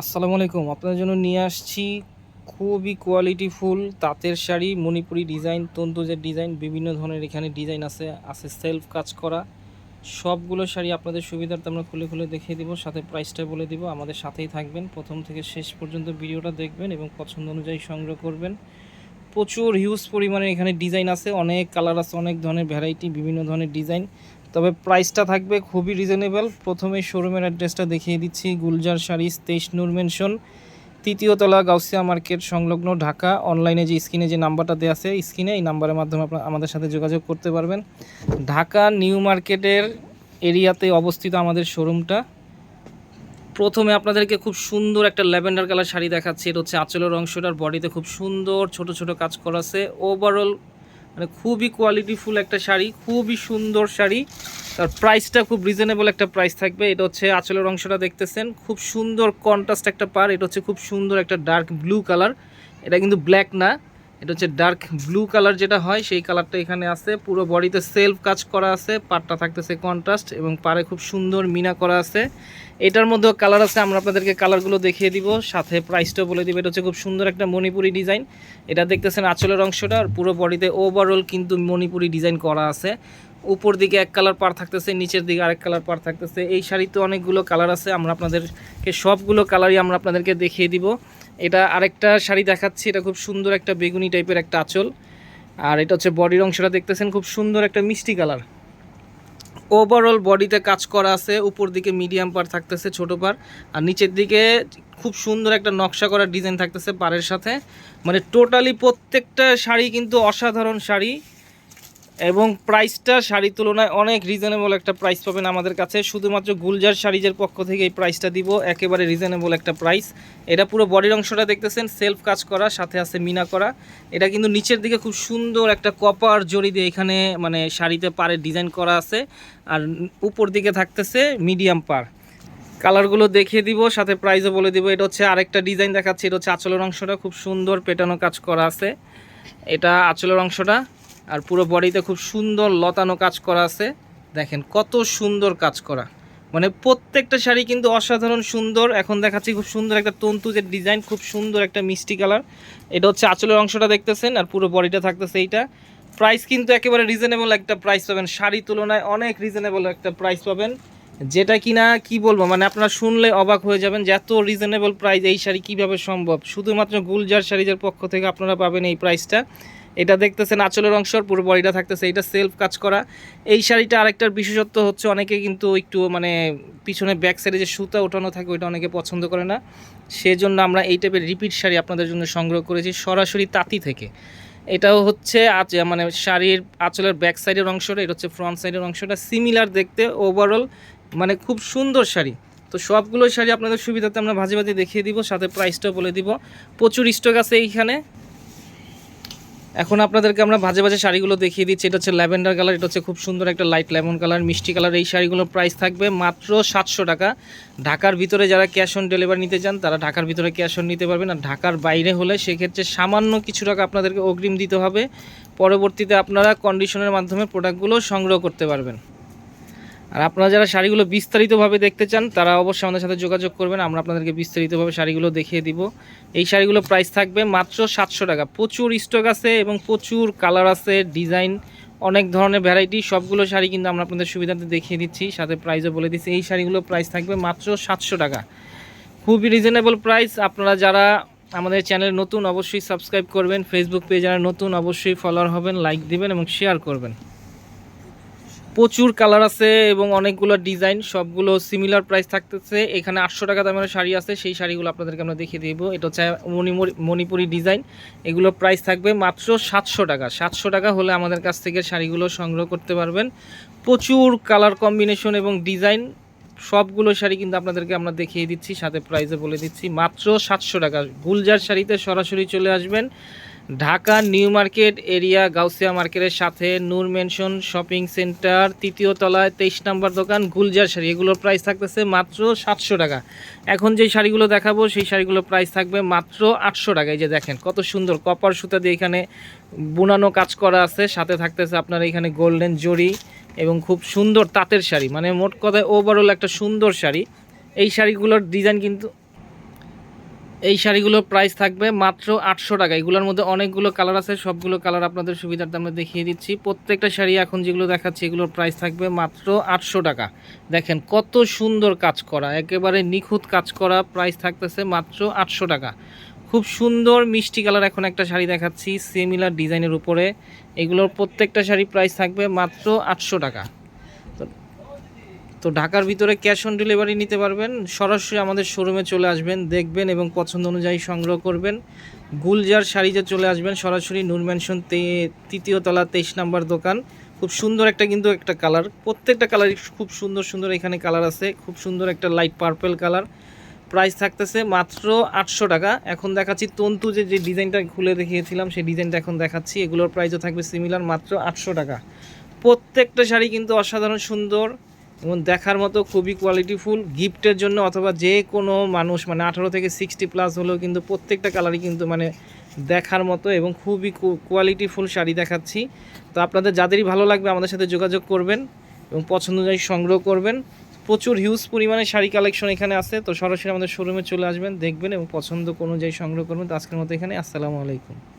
আসসালামু আলাইকুম। আপনাদের জন্য নিয়ে আসছি খুবই কোয়ালিটি ফুল, তাঁতের শাড়ি, মণিপুরি ডিজাইন তন্তুজের ডিজাইন বিভিন্ন ধরনের এখানে ডিজাইন আছে আছে সেলফ কাজ করা। সবগুলো শাড়ি আপনাদের সুবিধার্থে আমরা খুলে খুলে দেখিয়ে দিব, সাথে প্রাইসটা বলে দিব। আমাদের সাথেই থাকবেন, প্রথম থেকে শেষ পর্যন্ত ভিডিওটা দেখবেন এবং পছন্দ অনুযায়ী সংগ্রহ করবেন। প্রচুর হিউজ পরিমাণে এখানে ডিজাইন আছে, অনেক কালার আছে, অনেক ধরনের ভ্যারাইটি বিভিন্ন ধরনের ডিজাইন তবে প্রাইসটা থাকবে খুবই রিজনেবল প্রথমে শোরুমের অ্যাড্রেসটা দেখিয়ে দিচ্ছি। গুলজার শাড়িস তেইশ নূর মেনশন তৃতীয় তলা গাউসিয়া মার্কেট সংলগ্ন ঢাকা। অনলাইনে যে স্ক্রিনে যে নাম্বারটা দেওয়া আছে স্ক্রিনে এই নাম্বারের মাধ্যমে আপনারা আমাদের সাথে যোগাযোগ করতে পারবেন। ঢাকা নিউ মার্কেটের এরিয়াতে অবস্থিত আমাদের শোরুমটা প্রথমে আপনাদেরকে খুব সুন্দর একটা ল্যাভেন্ডার কালার শাড়ি দেখাচ্ছি। এটা হচ্ছে আঁচলের অংশটার বডিতে খুব সুন্দর ছোট ছোট কাজ করা আছে। ওভারঅল মানে খুবই কোয়ালিটিফুল একটা শাড়ি, খুবই সুন্দর শাড়ি। তার প্রাইসটা খুব রিজনেবল একটা প্রাইস থাকবে। এটা হচ্ছে আঁচলের অংশটা দেখতেছেন। খুব সুন্দর কন্ট্রাস্ট একটা পার এটা হচ্ছে খুব সুন্দর একটা ডার্ক ব্লু কালার এটা কিন্তু ব্ল্যাক না। এটা হচ্ছে ডার্ক ব্লু কালার যেটা হয়, সেই কালারটা এখানে আছে। পুরো বডিতে সেলফ কাজ করা আছে পাটটা থাকতেছে কন্ট্রাস্ট এবং পারে খুব সুন্দর মিনা করা আছে। এটার মধ্যেও কালার আছে, আমরা আপনাদেরকে কালারগুলো দেখিয়ে দিব, সাথে প্রাইসটাও বলে দিব। এটা হচ্ছে খুব সুন্দর একটা মণিপুরি ডিজাইন এটা দেখতেছেন আঁচলের অংশটা, আর পুরো বডিতে ওভারঅল কিন্তু মণিপুরি ডিজাইন করা আছে। উপর দিকে এক কালার পার থাকতেছে, নিচের দিকে আরেক কালার পার থাকতেছে। এই শাড়িতে অনেকগুলো কালার আছে, আমরা আপনাদেরকে সবগুলো কালারই আমরা আপনাদেরকে দেখিয়ে দিব। এটা আরেকটা শাড়ি দেখাচ্ছি, এটা খুব সুন্দর একটা বেগুনি টাইপের একটা আঁচল। আর এটা হচ্ছে বডির অংশটা দেখতেছেন, খুব সুন্দর একটা মিষ্টি কালার। ওভারঅল বডিতে কাজ করা আছে, উপর দিকে মিডিয়াম পার থাকতেছে, ছোট পার আর নিচের দিকে খুব সুন্দর একটা নকশা করা ডিজাইন থাকতেছে পাড়ের সাথে। মানে টোটালি প্রত্যেকটা শাড়ি কিন্তু অসাধারণ শাড়ি। এবং প্রাইসটা শাড়ির তুলনায় অনেক রিজনেবল একটা প্রাইস পাবেন আমাদের কাছে। শুধুমাত্র গুলজার শাড়িজের পক্ষ থেকে এই প্রাইসটা দিব, একেবারে রিজনেবল একটা প্রাইস এটা পুরো বডির অংশটা দেখতেছেন সেলফ কাজ করা, সাথে আছে মিনা করা। এটা কিন্তু নিচের দিকে খুব সুন্দর একটা কপার জড়ি দিয়ে এখানে মানে শাড়িতে পারে ডিজাইন করা আছে। আর উপর দিকে থাকতেছে মিডিয়াম পার কালারগুলো দেখিয়ে দিব, সাথে প্রাইসও বলে দিব। এটা হচ্ছে আরেকটা ডিজাইন দেখাচ্ছে, এটা হচ্ছে আঁচলের অংশটা। খুব সুন্দর পেটানো কাজ করা আছে। এটা আঁচলের অংশটা। আর পুরো বডিতে খুব সুন্দর লতানো কাজ করা আছে। দেখেন কত সুন্দর কাজ করা। মানে প্রত্যেকটা শাড়ি কিন্তু অসাধারণ সুন্দর। এখন দেখাচ্ছি খুব সুন্দর একটা তন্তুজের ডিজাইন, খুব সুন্দর একটা মিষ্টি কালার। এটা হচ্ছে আঁচলের অংশটা দেখতেছেন আর পুরো বডিটা থাকতেছে এইটা। প্রাইস কিন্তু একেবারে রিজনেবল একটা প্রাইস পাবেন। শাড়ি তুলনায় অনেক রিজনেবল একটা প্রাইস পাবেন। যেটা কিনা কি বলব মানে আপনারা শুনলে অবাক হয়ে যাবেন যে এত রিজনেবল প্রাইস এই শাড়ি কীভাবে সম্ভব? শুধুমাত্র গুলজার শাড়িজের পক্ষ থেকে আপনারা পাবেন এই প্রাইসটা এটা দেখতেছেন আঁচলের অংশ, পুরো বডিটা থাকতেছে, এটা সেলফ কাজ করা। এই শাড়িটা আরেকটার বিশেষত্ব হচ্ছে অনেকে কিন্তু একটু মানে পিছনে ব্যাক সাইডে যে সুতা ওঠানো থাকে, ওইটা অনেকে পছন্দ করে না। সেজন্য আমরা এই টাইপের রিপিট শাড়ি আপনাদের জন্য সংগ্রহ করেছি সরাসরি তাঁতি থেকে। এটাও হচ্ছে মানে শাড়ির আঁচলের ব্যাক সাইডের অংশটা, এটা হচ্ছে ফ্রন্ট সাইডের অংশটা। সিমিলার দেখতে ওভারঅল মানে খুব সুন্দর শাড়ি। তো সবগুলো শাড়ি আপনাদের সুবিধাতে আমরা ভাজে ভাজে দেখিয়ে দিব, সাথে প্রাইসটাও বলে দিব। প্রচুর স্টক আছে এইখানে। এখন আপনাদেরকে আমরা ভাজে ভাজে শাড়িগুলো দেখিয়ে দিচ্ছি। এটা হচ্ছে ল্যাভেন্ডার কালার, এটা হচ্ছে খুব সুন্দর একটা লাইট লেমন কালার মিষ্টি কালার এই শাড়িগুলোর প্রাইস থাকবে মাত্র সাতশো টাকা। ঢাকার ভিতরে যারা ক্যাশ অন ডেলিভারি নিতে চান, তারা ঢাকার ভিতরে ক্যাশ অন নিতে পারবেন। আর ঢাকার বাইরে হলে সেক্ষেত্রে সামান্য কিছু টাকা আপনাদেরকে অগ্রিম দিতে হবে। পরবর্তীতে আপনারা কন্ডিশনের মাধ্যমে প্রোডাক্টগুলো সংগ্রহ করতে পারবেন। আর আপনারা যারা শাড়িগুলো বিস্তারিতভাবে দেখতে চান, তারা অবশ্যই আমাদের সাথে যোগাযোগ করবেন। আমরা আপনাদেরকে বিস্তারিতভাবে শাড়িগুলো দেখিয়ে দিব। এই শাড়িগুলো প্রাইস থাকবে মাত্র সাতশো টাকা। প্রচুর স্টক আছে এবং প্রচুর কালার আছে ডিজাইন অনেক ধরনের ভ্যারাইটি সবগুলো শাড়ি কিন্তু আমরা আপনাদের সুবিধাতে দেখিয়ে দিচ্ছি। সাথে প্রাইসও বলে দিচ্ছি। এই শাড়িগুলো প্রাইস থাকবে মাত্র সাতশো টাকা। খুবই রিজনেবল প্রাইস আপনারা যারা আমাদের চ্যানেল নতুন, অবশ্যই সাবস্ক্রাইব করবেন। ফেসবুক পেজ যারা নতুন, অবশ্যই ফলোয়ার হবেন লাইক দিবেন এবং শেয়ার করবেন। প্রচুর কালার আছে এবং অনেকগুলো ডিজাইন সবগুলো সিমিলার প্রাইস থাকতেছে। এখানে আটশো টাকা দামের শাড়ি আছে, সেই শাড়িগুলো আপনাদেরকে আমরা দেখিয়ে দিব। এটা হচ্ছে মণিপুরি ডিজাইন এগুলো প্রাইস থাকবে মাত্র সাতশো টাকা। সাতশো টাকা হলে আমাদের কাছ থেকে শাড়িগুলো সংগ্রহ করতে পারবেন। প্রচুর কালার কম্বিনেশন এবং ডিজাইন সবগুলো শাড়ি কিন্তু আপনাদেরকে আমরা দেখিয়ে দিচ্ছি, সাথে প্রাইসে বলে দিচ্ছি। মাত্র সাতশো টাকা। গুলজার শাড়িতে সরাসরি চলে আসবেন। Dhaka new market area Gausia মার্কেটের সাথে নূর মেনশন শপিং সেন্টার, তৃতীয় তলায় তেইশ নম্বর দোকান, গুলজার শাড়ি। এগুলোর প্রাইস থাকতেছে মাত্র সাতশো টাকা। এখন যে শাড়িগুলো দেখাবো, সেই শাড়িগুলোর প্রাইস থাকবে মাত্র আটশো টাকা। এই যে দেখেন, কত সুন্দর কপার সুতা দিয়ে এখানে বুনানো কাজ করা আছে। সাথে থাকতেছে আপনার এখানে গোল্ডেন জরি এবং খুব সুন্দর তাঁতের শাড়ি। মানে মোট কথায় ওভারঅল একটা সুন্দর শাড়ি। এই শাড়িগুলোর ডিজাইন কিন্তু এই শাড়িগুলোর প্রাইস থাকবে মাত্র আটশো টাকা। এগুলোর মধ্যে অনেকগুলো কালার আছে, সবগুলো কালার আপনাদের সুবিধার্থে আমরা দেখিয়ে দিচ্ছি। প্রত্যেকটা শাড়ি এখন যেগুলো দেখাচ্ছি, এগুলোর প্রাইস থাকবে মাত্র আটশো টাকা। দেখেন কত সুন্দর কাজ করা, একেবারে নিখুঁত কাজ করা প্রাইস থাকতেছে মাত্র আটশো টাকা। খুব সুন্দর মিষ্টি কালার এখন একটা শাড়ি দেখাচ্ছি সিমিলার ডিজাইনের উপরে। এগুলোর প্রত্যেকটা শাড়ি প্রাইস থাকবে মাত্র আটশো টাকা। তো ঢাকার ভিতরে ক্যাশ অন ডেলিভারি নিতে পারবেন। সরাসরি আমাদের শোরুমে চলে আসবেন, দেখবেন এবং পছন্দ অনুযায়ী সংগ্রহ করবেন। গুলজার শাড়িতে চলে আসবেন সরাসরি নূর ম্যানশন তৃতীয় তলা তেইশ নাম্বার দোকান। খুব সুন্দর একটা কিন্তু একটা কালার। প্রত্যেকটা কালারই খুব সুন্দর সুন্দর এখানে কালার আছে। খুব সুন্দর একটা লাইট পার্পেল কালার। প্রাইস থাকতেছে মাত্র আটশো টাকা। এখন দেখাচ্ছি তন্তু যে যে ডিজাইনটা খুলে দেখিয়েছিলাম, সেই ডিজাইনটা এখন দেখাচ্ছি। এগুলোর প্রাইসও থাকবে সিমিলার মাত্র আটশো টাকা। প্রত্যেকটা শাড়ি কিন্তু অসাধারণ সুন্দর। এবং দেখার মতো খুবই কোয়ালিটিফুল গিফটের জন্য অথবা যে কোনো মানুষ মানে আঠারো থেকে সিক্সটি প্লাস হলেও কিন্তু প্রত্যেকটা কালারই কিন্তু মানে দেখার মতো এবং খুবই কোয়ালিটিফুল শাড়ি দেখাচ্ছি। তো আপনাদের যাদেরই ভালো লাগবে আমাদের সাথে যোগাযোগ করবেন এবং পছন্দ অনুযায়ী সংগ্রহ করবেন। প্রচুর হিউজ পরিমাণে শাড়ি কালেকশন এখানে আছে, তো সরাসরি আমাদের শোরুমে চলে আসবেন, দেখবেন এবং পছন্দ অনুযায়ী সংগ্রহ করবেন। তো আজকের মতো এখানে, আসসালামু আলাইকুম।